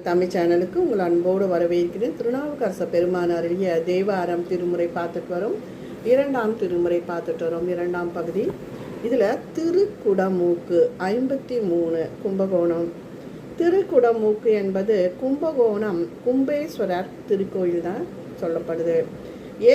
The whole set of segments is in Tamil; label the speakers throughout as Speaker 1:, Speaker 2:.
Speaker 1: தமிழ் சேனலுக்கு உங்கள் அன்போடு வரவேற்கிறேன். திருநாவுக்கரச பெருமான் அருளிய தேவாரம் திருமுறை பார்த்துட்டு வரோம். இரண்டாம் திருமுறை பார்த்துட்டு வரோம். இரண்டாம் பகுதி. இதில் திருக்குடமூக்கு ஐம்பத்தி மூணு கும்பகோணம். திருக்குடமூக்கு என்பது கும்பகோணம் கும்பேஸ்வரர் திருக்கோயில் தான் சொல்லப்படுது.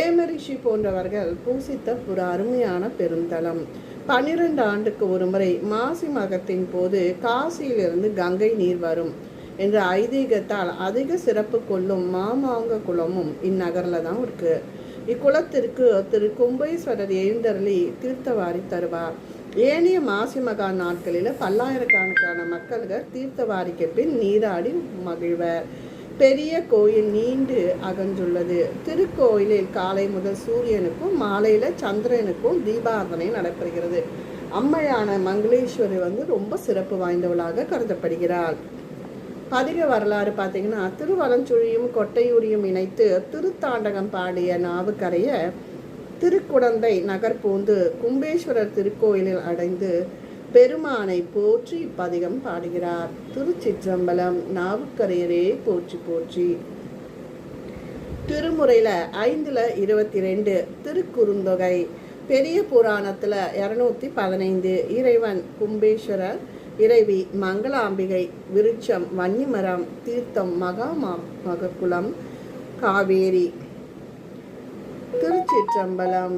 Speaker 1: ஏமரிஷி போன்றவர்கள் பூசித்த ஒரு அருமையான பெருந்தலம். பன்னிரண்டு ஆண்டுக்கு ஒரு முறை மாசி மகத்தின் போது காசியிலிருந்து கங்கை நீர் வரும். என்ற ஐதீகத்தால் அதிக சிறப்பு கொள்ளும் மாமாங்க குளமும் இந்நகரில் தான் இருக்கு. இக்குளத்திற்கு திரு கும்பேஸ்வரர் எழுந்தருளி தீர்த்தவாரி தருவார். ஏனைய மாசி மகா நாட்களில் பல்லாயிரக்கணக்கான மக்கள்கள் தீர்த்தவாரிக்கு பின் நீராடி மகிழ்வர். பெரிய கோயில் நீண்டு அகன்றுள்ளது. திருக்கோயிலில் காலை முதல் சூரியனுக்கும் மாலையில் சந்திரனுக்கும் தீபாரதனை நடைபெறுகிறது. அம்மையான மங்களேஸ்வரி வந்து ரொம்ப சிறப்பு வாய்ந்தவளாக கருதப்படுகிறாள். பதிக வரலாறு பார்த்தீங்கன்னா திருவலஞ்சுழியும் கொட்டையூரியும் இணைத்து திருத்தாண்டகம் பாடிய நாவுக்கரைய திருக்குடந்தை நகர் பூந்து கும்பேஸ்வரர் திருக்கோயிலில் அடைந்து பெருமானை போற்றி பதிகம் பாடுகிறார். திருச்சிற்றம்பலம் நாவுக்கரையரே போற்றி போற்றி. திருமுறையில் ஐந்தில் இருபத்தி ரெண்டு திருக்குறுந்தொகை. பெரிய புராணத்தில் இரநூத்தி பதினைந்து இறைவன் கும்பேஸ்வரர் இறைவி மங்களாம்பிகை விருட்சம் வன்னிமரம் தீர்த்தம் மகா மகக்குளம் காவேரி திருச்சிற்றம்பலம்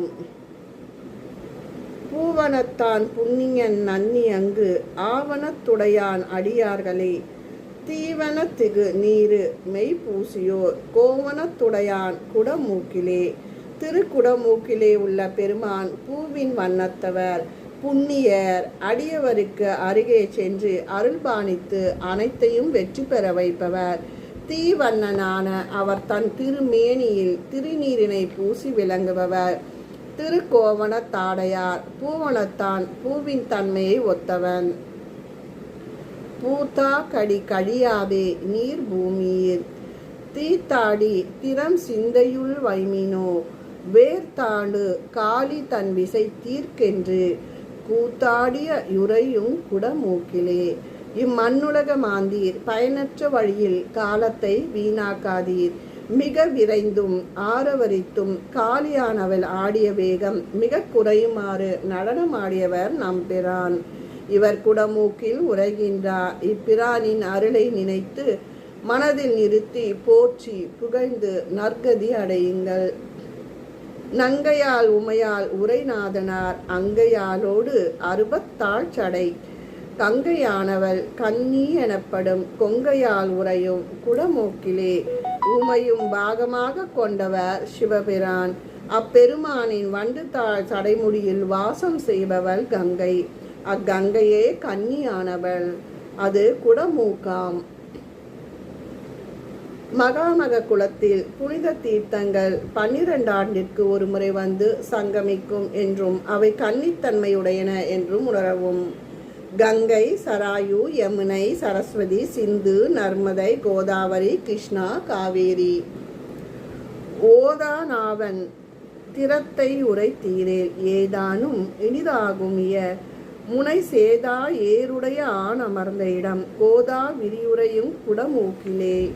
Speaker 1: பூவனத்தான் புண்ணியன் நன்னி அங்கு ஆவணத்துடையான் அடியார்களே தீவனத்திகு நீரு மெய்ப்பூசியோர் கோவணத்துடையான் குடமூக்கிலே திருக்குடமூக்கிலே உள்ள பெருமான் பூவின் வண்ணத்தவர். புண்ணியர் அடியவருக்கு அருகே சென்று அருள்பாணித்து அனைத்தையும் வெற்றி பெற வைப்பவர். தீவண்ணனான அவர் தன் திருமேனியில் திருநீரினை பூசி விளங்குபவர். திருக்கோவணத்தாடையார் பூவனத்தான் பூவின் தன்மையை ஒத்தவன். பூத்தா கடி கழியாதே நீர் பூமியில் தீத்தாடி திறம் சிந்தையுள் வைமினோ. வேர்த்தாண்டு காளி தன் விசை தீர்க்கென்று. கூத்தாடிய யுரையும் குடமூக்கிலே. இம்மண்ணுலக மாந்தீர் பயனற்ற வழியில் காலத்தை வீணாக்காதீர். மிக விரைந்தும் ஆரவரித்தும் காலியானவள் ஆடிய வேகம் மிக குறையுமாறு நடனமாடியவர் நம்பிரான் இவர் குடமூக்கில் உரைகின்றார் இப்பிரானின் அருளை நினைத்து மனதில் நிறுத்தி போற்றி புகழ்ந்து நற்கதி அடையுங்கள். நங்கையால் உமையால் உரைநாதனார் அங்கையாலோடு அறுபத்தாள் சடை. கங்கையானவள் கன்னி எனப்படும் கொங்கையால் உரையும் குடமூக்கிலே. உமையும் பாகமாக கொண்டவர் சிவபிரான். அப்பெருமானின் வண்டு தாழ் சடைமுடியில் வாசம் செய்பவள் கங்கை. அக்கங்கையே கன்னியானவள். அது குடமூக்காம். மகாமக குளத்தில் புனித தீர்த்தங்கள் பன்னிரண்டு ஆண்டிற்கு ஒரு முறை வந்து சங்கமிக்கும் என்றும் அவை கன்னித்தன்மையுடையன என்றும் உணரவும். கங்கை சராயு யமுனை சரஸ்வதி சிந்து நர்மதை கோதாவரி கிருஷ்ணா காவேரி. ஓதானாவன் திறத்தை உரை தீரேல். ஏதானும் இனிதாகுமிய முனை சேதா ஏருடைய ஆண் அமர்ந்த இடம். கோதா விரியுரையும் குடமூக்கிலே.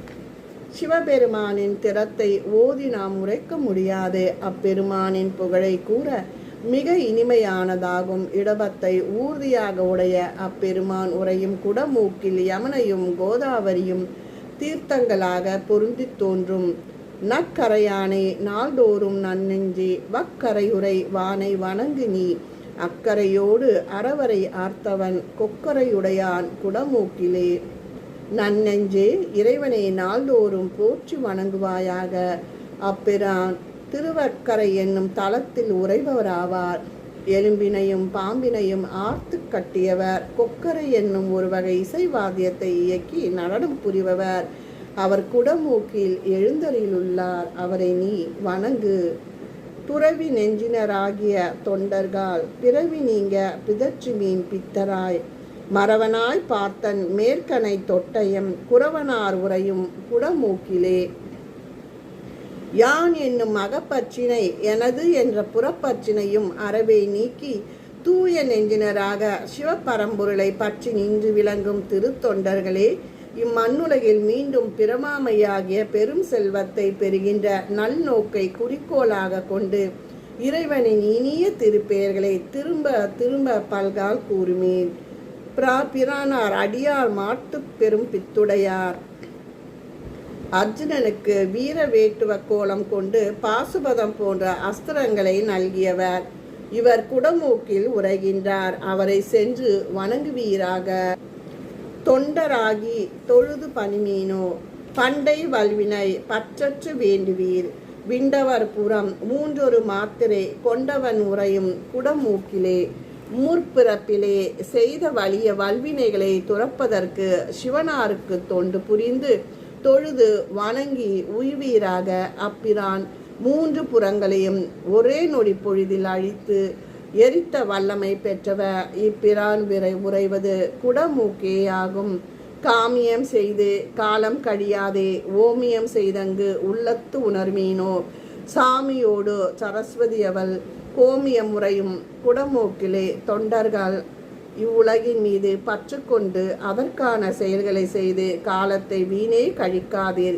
Speaker 1: சிவபெருமானின் திறத்தை ஓதி நாம் உரைக்க முடியாது. அப்பெருமானின் புகழை கூற மிக இனிமையானதாகும் இடபத்தை ஊர்தியாக உடைய அப்பெருமான் உரையும் குடமூக்கில் யமனையும் கோதாவரியும் தீர்த்தங்களாக பொருந்தி தோன்றும். நக்கரையானை நாள்தோறும் நன்னெஞ்சி வக்கரையுரை வானை வணங்கு நீ. அக்கரையோடு அறவரை ஆர்த்தவன் கொக்கரையுடையான் குடமூக்கிலே. நன்னெஞ்சே இறைவனை நாள்தோறும் போற்றி வணங்குவாயாக. அப்பிரான் திருவக்கரை என்னும் தளத்தில் உறைபவராவார். எலும்பினையும் பாம்பினையும் ஆர்த்து கட்டியவர். கொக்கரை என்னும் ஒரு வகை இசைவாத்தியத்தை இயக்கி நடனம் புரிபவர். அவர் குடமூக்கில் எழுந்தரிலுள்ளார் அவரை நீ வணங்கு. துறவி நெஞ்சினராகிய தொண்டர்கள் பிறவி நீங்க பிதற்று மீன் பித்தராய். மறவனாய் பார்த்தன் மேற்கனை தொட்டயம் குறவனார் உரையும் குடமூக்கிலே. யான் என்னும் அகப்பற்றினை எனது என்ற புறப்பற்றினையும் அறவே நீக்கி தூய நெஞ்சினராக சிவப்பரம்பொருளை பற்றி நின்று விளங்கும் திருத்தொண்டர்களே இம்மண்ணுலகில் மீண்டும் பிரமாமையாகிய பெரும் செல்வத்தை பெறுகின்ற நல்நோக்கை குறிக்கோளாக கொண்டு இறைவனின் இனிய திருப்பெயர்களை திரும்ப திரும்ப பல்கால் கூறுமேன். பிரானார் அடியார் மாட்டுப் பெரும் பித்துடையார். அர்ஜுனனுக்கு வீர வேட்டுவ கோலம் கொண்டு பாசுபதம் போன்ற அஸ்திரங்களை நல்கியவர். இவர் குடமூக்கில் உரைகின்றார் அவரை சென்று வணங்குவீராக. தொண்டராகி தொழுது பனிமீனோ பண்டை வல்வினை பற்றற்று வேண்டுவீர். விண்டவர் புறம் மூன்றொரு மாத்திரை கொண்டவன் உரையும் குடமூக்கிலே. முற்பிறப்பிலே செய்த வலிய வல்வினைகளை துறப்பதற்கு சிவனாருக்கு தொண்டு புரிந்து தொழுது வணங்கி உய்வீராக அப்பிரான் மூன்று புறங்களையும் ஒரே நொடி பொழுதில் அழித்து எரித்த வல்லமை பெற்றவ இப்பிரான் விரை உறைவது குடமூக்கே ஆகும். காமியம் செய்து காலம் கழியாதே ஓமியம் செய்தங்கு உள்ளத்து உணர்மீனோ? சாமியோடு சரஸ்வதி அவள் கோமிய முறையும் குடமூக்கிலே தொண்டர்கள் இவ்வுலகின் மீது பற்று கொண்டு அதற்கான செயல்களை செய்து காலத்தை வீணே கழிக்காதீர்.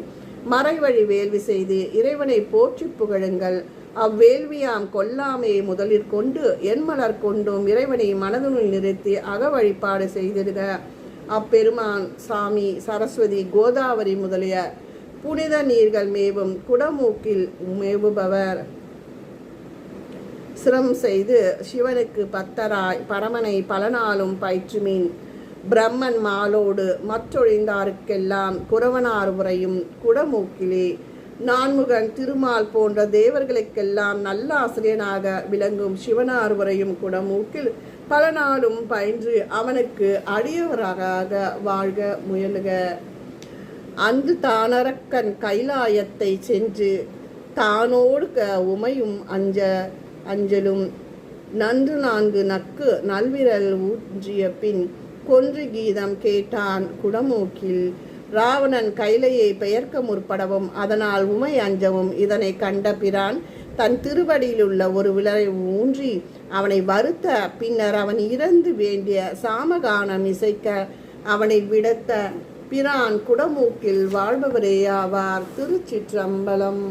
Speaker 1: மறைவழி வேள்வி செய்து இறைவனை போற்றி புகழுங்கள். அவ்வேள்வியாம் கொல்லாமையை முதலில் கொண்டு என்மலர் கொண்டும் இறைவனை மனதுனுள் நிறுத்தி அக வழிபாடு செய்திருக அப்பெருமான் சாமி சரஸ்வதி கோதாவரி முதலிய புனித நீர்கள் மேவும் குடமூக்கில் மேவுபவர். சிரம் செய்து சிவனுக்கு பத்தராய் பரமனை பலனாலும் பயிற்றுமீன். பிரம்மன் மாலோடு மற்றொழிந்தாருக்கெல்லாம் குறவனார் உரையும் குடமூக்கிலே. நான்முகன் திருமால் போன்ற தேவர்களுக்கெல்லாம் நல்ல ஆசிரியனாக விளங்கும் சிவனார் உரையும் குடமூக்கில் பல நாளும் பயின்று அவனுக்கு அடியவராக வாழ்க முயலுக. அன்று தானரக்கன் கைலாயத்தை சென்று தானோடு க உமையும் அஞ்ச அஞ்சலும் நன்று நான்கு நக்கு நல்விரல் ஊன்றிய பின் கொன்று கீதம் கேட்டான் குடமூக்கில். ராவணன் கைலையை பெயர்க்க முற்படவும் அதனால் உமை அஞ்சவும் இதனை கண்ட பிரான் தன் திருவடியிலுள்ள ஒரு விரலை ஊன்றி அவனை வருத்த பின்னர் அவன் இறந்து வேண்டிய சாமகானம் இசைக்க அவனை விடத்த பிரான் குடமூக்கில் வாழ்பவரே ஆவார் திருச்சிற்றம்பலம்.